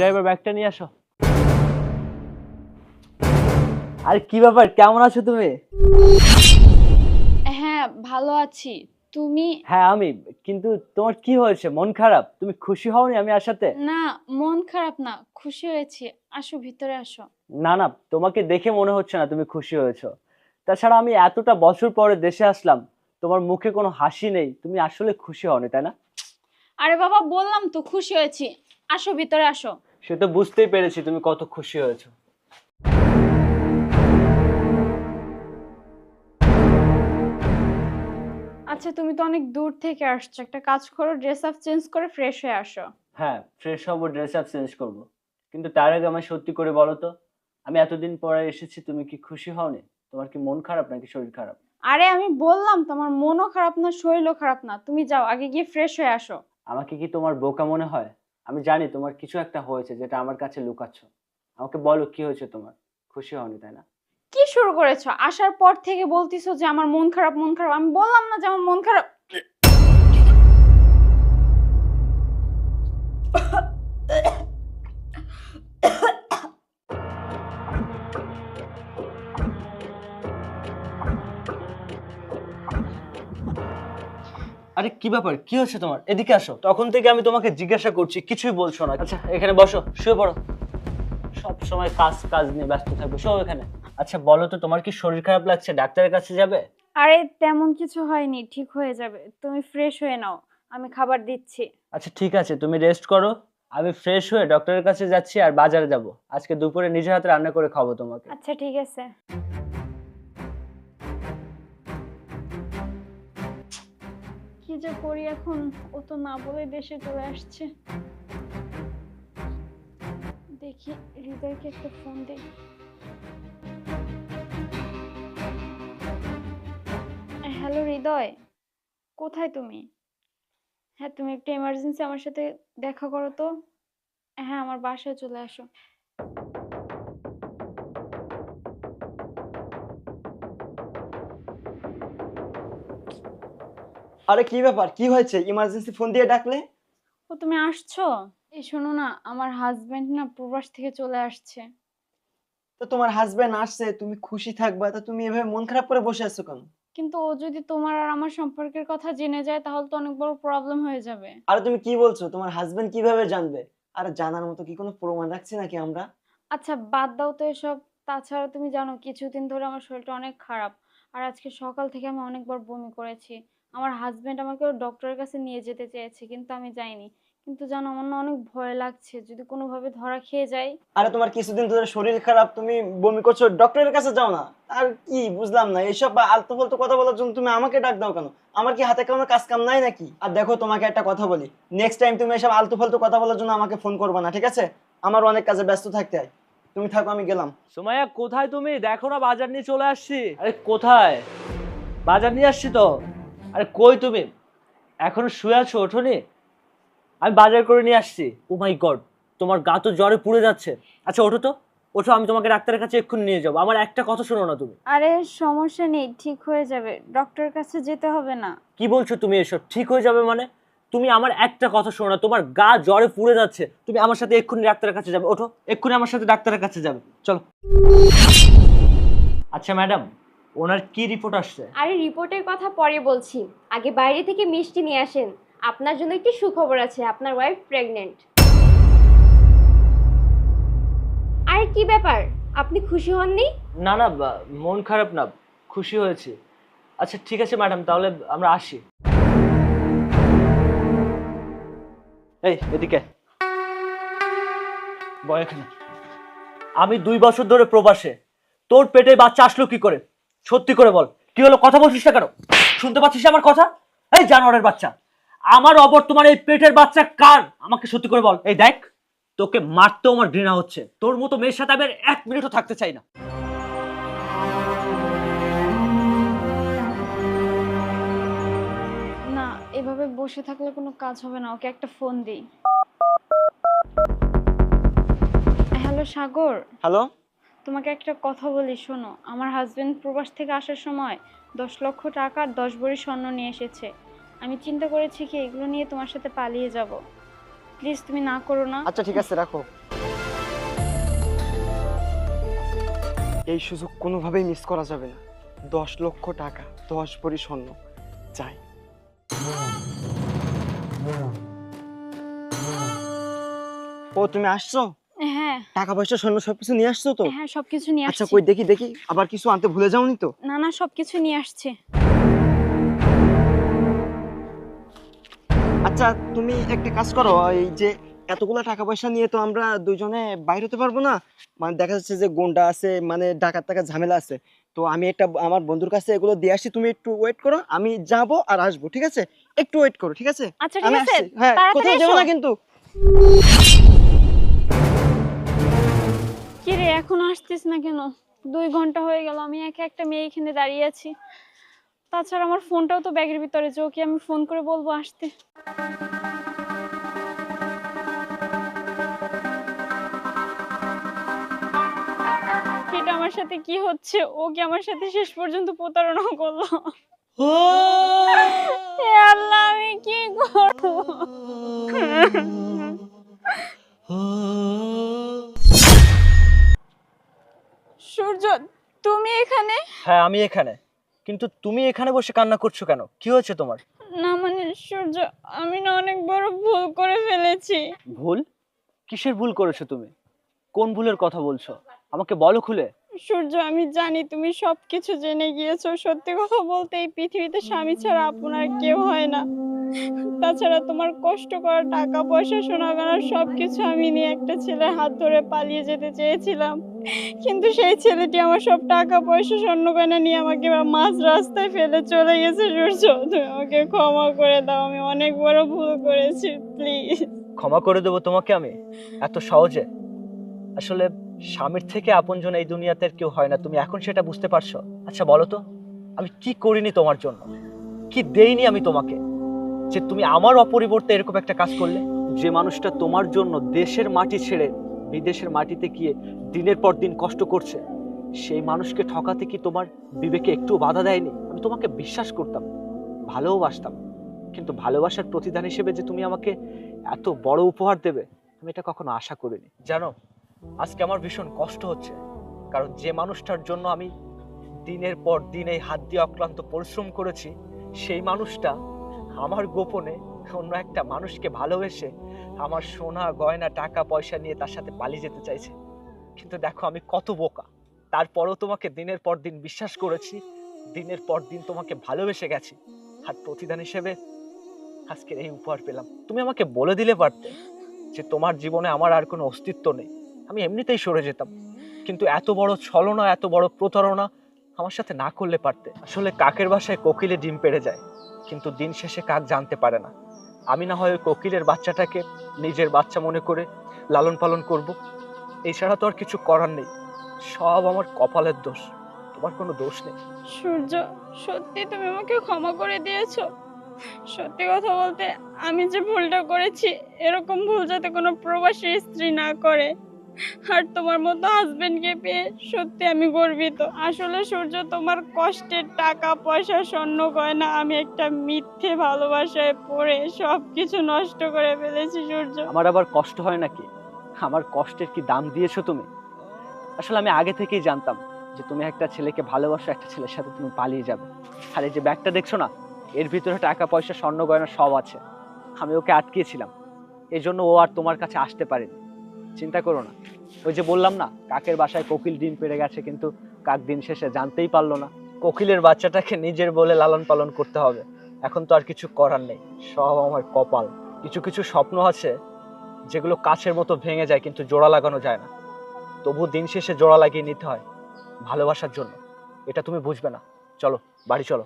Driver ব্যাগটা নিয়ে আসো। আর কি ব্যাপার? কেমন আছো তুমি? হ্যাঁ ভালো আছি। তুমি? হ্যাঁ আমি। কিন্তু তোমার কি হয়েছে? মন খারাপ? তুমি খুশি হওনি আমি আসাতে না মন খারাপ না খুশি হয়েছি। আসো ভিতরে আসো। না না তোমাকে দেখে মনে হচ্ছে না তুমি খুশি হয়েছো। তাছাড়া আমি এতটা বছর পরে দেশে আসলাম তোমার মুখে কোনো হাসি নেই। তুমি আসলে খুশি হওনি তাই না? আরে বাবা বললাম তো খুশি হয়েছি। আসো ভিতরে আসো। সে তো বুঝতেই পেরেছি তুমি কত খুশি হয়েছো। আচ্ছা তুমি তো অনেক দূর থেকে আসছো। একটা কাজ করো ড্রেস আপ চেঞ্জ করে ফ্রেশ হয়ে আসো। হ্যাঁ ফ্রেশ হব ড্রেস আপ চেঞ্জ করব। কিন্তু তার আগে আমায় সত্যি করে বলো তো আমি এতদিন পরে এসেছি তুমি কি খুশি হওনি? তোমার কি মন খারাপ নাকি শরীর খারাপ? আরে আমি বললাম তোমার মনও খারাপ না শরীরও খারাপ না। তুমি যাও আগে গিয়ে ফ্রেশ হয়ে আসো। আমাকে কি তোমার বোকা মনে হয়? আমি জানি তোমার কিছু একটা হয়েছে যেটা আমার কাছে লুকাচ্ছ আমাকে বলো কি হয়েছে তোমার খুশি হওনি তাই না কি শুরু করেছ আসার পর থেকে বলতিছো যে আমার মন খারাপ মন খারাপ আমি বললাম না যে আমার মন খারাপ আরে কি ব্যাপার? কি হচ্ছে তোমার? এদিকে আসো। তখন থেকে আমি তোমাকে জিজ্ঞাসা করছি কিছুই বলছো না। আচ্ছা। এখানে বসো শুয়ে পড়ো। সব সময় কাজ কাজ নিয়ে ব্যস্ত থাকবে। শো এখানে। আচ্ছা বলো তো তোমার কি শরীর খারাপ লাগছে? ডাক্তারের কাছে যাবে? আরে তেমন কিছু হয়নি। ঠিক হয়ে যাবে। তুমি ফ্রেশ হয়ে নাও। আমি খাবার দিচ্ছি। আচ্ছা ঠিক আছে। তুমি রেস্ট করো। আমি ফ্রেশ হয়ে ডক্টরের কাছে যাচ্ছি আর বাজারে যাব। আজকে দুপুরে নিজের হাতে রান্না করে খাব তোমাকে। আচ্ছা ঠিক আছে। যে করি এখন, ও তো না বলে দেশে চলে আসছে। দেখি, হৃদয়কে একটা ফোন দিই। হ্যালো হৃদয়, কোথায় তুমি? হ্যাঁ তুমি একটু এমার্জেন্সি আমার সাথে দেখা করো তো। হ্যাঁ আমার বাসায় চলে আসো। আরে কি ব্যাপার? কি হয়েছে? ইমার্জেন্সি ফোন দিয়ে ডাকলে? ও তুমি আসছো? এই শোনো না আমার হাজবেন্ড না প্রবাস থেকে চলে আসছে। তো তোমার হাজবেন্ড আসছে তুমি খুশি থাকবা তা তুমি এভাবে মন খারাপ করে বসে আছো কেন? কিন্তু ও যদি তোমার আর আমার সম্পর্কের কথা জেনে যায় তাহলে তো অনেক বড় প্রবলেম হয়ে যাবে। আরে তুমি কি বলছো? তোমার হাজবেন্ড কীভাবে জানবে? আর জানার মতো কি কোনো প্রমাণ রাখছি নাকি আমরা? আচ্ছা বাদ দাও তো এসব। তাছাড়া তুমি জানো কিছুদিন ধরে আমার শরীরটা অনেক খারাপ। আর আজকে সকাল থেকে আমি অনেকবার বমি করেছি। আমার হাজবেন্ড আমাকে ডক্টরের কাছে নিয়ে যেতে চেয়েছে, কিন্তু আমি যাইনি। কিন্তু জানো, আমার না অনেক ভয় লাগছে, যদি কোনোভাবে ধরা খেয়ে যাই। আরে, তোমার কিছুদিন ধরে শরীর খারাপ, তুমি বমি করছ ডক্টরের কাছে যাও না। আর কি, বুঝলাম না, এইসব আলতু ফালতু কথা বলার জন্য তুমি আমাকে ডাক দাও কেন? আমার কি হাতে কোনো কাজ কাম নাই নাকি? আর দেখো, তোমাকে একটা কথা বলি। নেক্সট টাইম তুমি এসব আলতু ফালতু কথা বলার জন্য আমাকে ফোন করবে না, ঠিক আছে? আমার অনেক কাজে ব্যস্ত থাকতে হয়। তুমি থাকো আমি গেলাম। সোমাইয়া কোথায় তুমি? দেখো না বাজার নিয়ে চলে আসছি। আরে কোথায়? বাজার নিয়ে আসছি তো। আরে কই তুমি? এখনও শুয়ে আছো ওঠোনি? আমি বাজার করে নিয়ে আসছি। ও মাই গড তোমার গা তো জ্বরে পুড়ে যাচ্ছে। আচ্ছা ওঠো তো। ওঠো আমি তোমাকে ডাক্তারের কাছে এক্ষুনি নিয়ে যাব। আমার একটা কথা শোনো না তুমি। আরে সমস্যা নেই ঠিক হয়ে যাবে। ডক্টরের কাছে যেতে হবে না। কি বলছো তুমি এসব? ঠিক হয়ে যাবে মানে? তুমি আমার একটা কথা শোনো না তোমার গা জ্বরে পুড়ে যাচ্ছে। তুমি আমার সাথে এক্ষুনি ডাক্তারের কাছে যাবে ওঠো। এক্ষুনি আমার সাথে ডাক্তারের কাছে যাবে। চলো। আচ্ছা ম্যাডাম ওনার কি রিপোর্ট আসছে? আরে রিপোর্টের কথা পরে বলছি। আগে বাইরে থেকে মিষ্টি নিয়ে আসেন। আপনার জন্য একটি সুখবর আছে আপনার ওয়াইফ প্রেগনেন্ট আরে কি ব্যাপার? আপনি খুশি হননি? না না মন খারাপ না খুশি হয়েছে। আচ্ছা ঠিক আছে ম্যাডাম তাহলে আমরা আসি। এই, এদিকে। বয় এখানে। আমি দুই বছর ধরে প্রবাসে। তোর পেটে বাচ্চা আসলো কি করে? সত্যি করে বল। কি হলো? কথা বলছিস না কেন? শুনতে পাচ্ছিস আমার কথা? এই জানোয়ারের বাচ্চা। আমার অবর্তমানে এই পেটের বাচ্চা কার? আমাকে সত্যি করে বল। এই দেখ, তোকে মারতেও আমার ঘৃণা হচ্ছে। তোর মতো মেয়ের সাথে আমি এক মিনিটও থাকতে চাই না। এভাবে বসে থাকলে কোনো কাজ হবে না। ওকে একটা ফোন দিই। হ্যালো সাগর। হ্যালো? তোমাকে একটা কথা বলি শোনো। আমার হাজবেন্ড প্রবাস থেকে আসার সময় দশ লক্ষ টাকার দশ বড়ি স্বর্ণ নিয়ে এসেছে। আমি চিন্তা করেছি কি এগুলো নিয়ে তোমার সাথে পালিয়ে যাব। প্লিজ তুমি না করো না। আচ্ছা ঠিক আছে রাখো। এই সুযোগ কোনোভাবেই মিস করা যাবে না। দশ লক্ষ টাকা দশ বড়ি স্বর্ণ চাই ও তুমি আসছো? হ্যাঁ। টাকা পয়সা স্বর্ণ সবকিছু নিয়ে আসছো তো? হ্যাঁ সবকিছু নিয়ে আচ্ছা কই দেখি দেখি। আবার কিছু আনতে ভুলে যাওনি তো? না না সবকিছু নিয়ে আসছি। আচ্ছা তুমি একটা কাজ করো এই যে এতগুলো টাকা পয়সা নিয়ে তো আমরা দুজনে বাইর হতে পারব না। মানে দেখা যাচ্ছে যে গুন্ডা আছে মানে ডাকাত টাকা ঝামেলা আছে। তো আমি একটা আমার বন্ধুর কাছে এগুলো দিয়ে আসি তুমি একটু ওয়েট করো আমি যাব আর আসব ঠিক আছে? একটু ওয়েট করো ঠিক আছে? আচ্ছা আমি ঠিক আছে হ্যাঁ কোথাও যাব না কিন্তু। কি রে এখনও আসতিস না কেন? দুই ঘণ্টা হয়ে গেল আমি একা একটা মেয়ে এখানে দাঁড়িয়ে আছি। তাছাড়া আমার ফোনটাও তো ব্যাগের ভিতরে যে ওকে আমি ফোন করে বলব আসতে। আমার সাথে কি হচ্ছে? ও কি আমার সাথে শেষ পর্যন্ত প্রতারণা করল? আল্লাহ আমি কি করব? সূর্য তুমি এখানে? হ্যাঁ আমি এখানে। কিন্তু তুমি এখানে বসে কান্না করছ কেন? কি হয়েছে তোমার? না মানে সূর্য আমি না অনেক বড় ভুল করে ফেলেছি। ভুল? কিসের ভুল করেছ তুমি? কোন ভুলের কথা বলছো? আমাকে বলো খুলে। সূর্য, আমি জানি তুমি সবকিছু জেনে গিয়েছো। সত্যি কথা বলতে এই পৃথিবীতে স্বামী ছাড়া আপনার কেউ হয় না। তাছাড়া তোমার কষ্ট করা টাকা পয়সা সোনা গয়না সবকিছু আমি নিয়ে একটা ছেলের হাত ধরে পালিয়ে যেতে চেয়েছিলাম। কিন্তু সেই ছেলেটি আমার সব টাকা পয়সা, স্বর্ণ গয়না নিয়ে আমাকে মাঝ রাস্তায় ফেলে চলে গেছে, সূর্য। তুমি আমাকে ক্ষমা করে দাও, আমি অনেক বড় ভুল করেছি, প্লিজ। ক্ষমা করে দেবো তোমাকে আমি, এত সহজে? আসলে স্বামীর থেকে আপনজন এই দুনিয়াতে আর কেউ হয় না তুমি এখন সেটা বুঝতে পারছ? আচ্ছা বলো তো আমি কি করিনি তোমার জন্য? কি দেইনি আমি তোমাকে? যে তুমি আমার অপরিবর্তে এরকম একটা কাজ করলে? যে মানুষটা তোমার জন্য দেশের মাটি ছেড়ে বিদেশের মাটিতে গিয়ে দিনের পর দিন কষ্ট করছে সেই মানুষকে ঠকাতে কি তোমার বিবেকে একটু বাধা দেয়নি? আমি তোমাকে বিশ্বাস করতাম ভালোবাসতাম কিন্তু ভালোবাসার প্রতিদান হিসেবে যে তুমি আমাকে এত বড় উপহার দেবে আমি এটা কখনো আশা করিনি। জানো আজকে আমার ভীষণ কষ্ট হচ্ছে, কারণ যে মানুষটার জন্য আমি দিনের পর দিন এই হাত দিয়ে অক্লান্ত পরিশ্রম করেছি, সেই মানুষটা আমার গোপনে অন্য একটা মানুষকে ভালোবেসে আমার সোনা, গয়না, টাকা, পয়সা নিয়ে তার সাথে পালিয়ে যেতে চাইছে। কিন্তু দেখো আমি কত বোকা। তারপরেও তোমাকে দিনের পর দিন বিশ্বাস করেছি, দিনের পর দিন তোমাকে ভালোবেসে গেছি। আর প্রতিদান হিসেবে আজকের এই উপহার পেলাম। তুমি আমাকে বলে দিলে পারতে যে তোমার জীবনে আমার আর কোনো অস্তিত্ব নেই। আমি এমনিতেই সরে যেতাম। কিন্তু এত বড় ছলনা, এত বড় প্রতারণা আমার সাথে না করলে পারতে। আসলে কাকের বাসায় কোকিলে ডিম পেড়ে যায়, কিন্তু দিন শেষে কাক জানতে পারে না। আমি না হয় কোকিলের বাচ্চাটাকে নিজের বাচ্চা মনে করে লালন পালন করব। এছাড়া তো আর কিছু করার নেই। সব আমার কপালের দোষ। তোমার কোনো দোষ নেই। সূর্য, সত্যি তুমি আমাকে ক্ষমা করে দিয়েছ। সত্যি কথা বলতে আমি যে ভুলটা করেছি, এরকম ভুল যাতে কোনো প্রবাসী স্ত্রী না করে। আর তোমার মতো হাজবেন্ডকে পেয়ে সত্যি আমি গর্বিত। আসলে সূর্য তোমার কষ্টের টাকা, পয়সা, স্বর্ণ গয়না, আমি একটা মিথ্যে ভালোবাসায় পড়ে সব কিছু নষ্ট করে ফেলেছি সূর্য। আমার আবার কষ্ট হয় নাকি? আমার কষ্টের কি দাম দিয়েছ তুমি? আসলে আমি আগে থেকেই জানতাম যে তুমি একটা ছেলেকে ভালোবাসো, একটা ছেলের সাথে তুমি পালিয়ে যাবে। আর এই যে ব্যাগটা দেখছ না, এর ভিতরে টাকা, পয়সা, স্বর্ণ গয়না সব আছে। আমি ওকে আটকিয়েছিলাম। এই জন্য ও আর তোমার কাছে আসতে পারেনি। চিন্তা করো না। ওই যে বললাম না, কাকের বাসায় কোকিল ডিম পেড়ে গেছে কিন্তু কাক দিন শেষে জানতেই পারল না। কোকিলের বাচ্চাটাকে নিজের বলে লালন পালন করতে হবে। এখন তো আর কিছু করার নেই, সব আমার কপাল। কিছু কিছু স্বপ্ন আছে যেগুলো কাছের মতো ভেঙে যায় কিন্তু জোড়া লাগানো যায় না। তবু দিন শেষে জোড়া লাগিয়ে নিতে হয় ভালোবাসার জন্য। এটা তুমি বুঝবে না। চলো, বাড়ি চলো।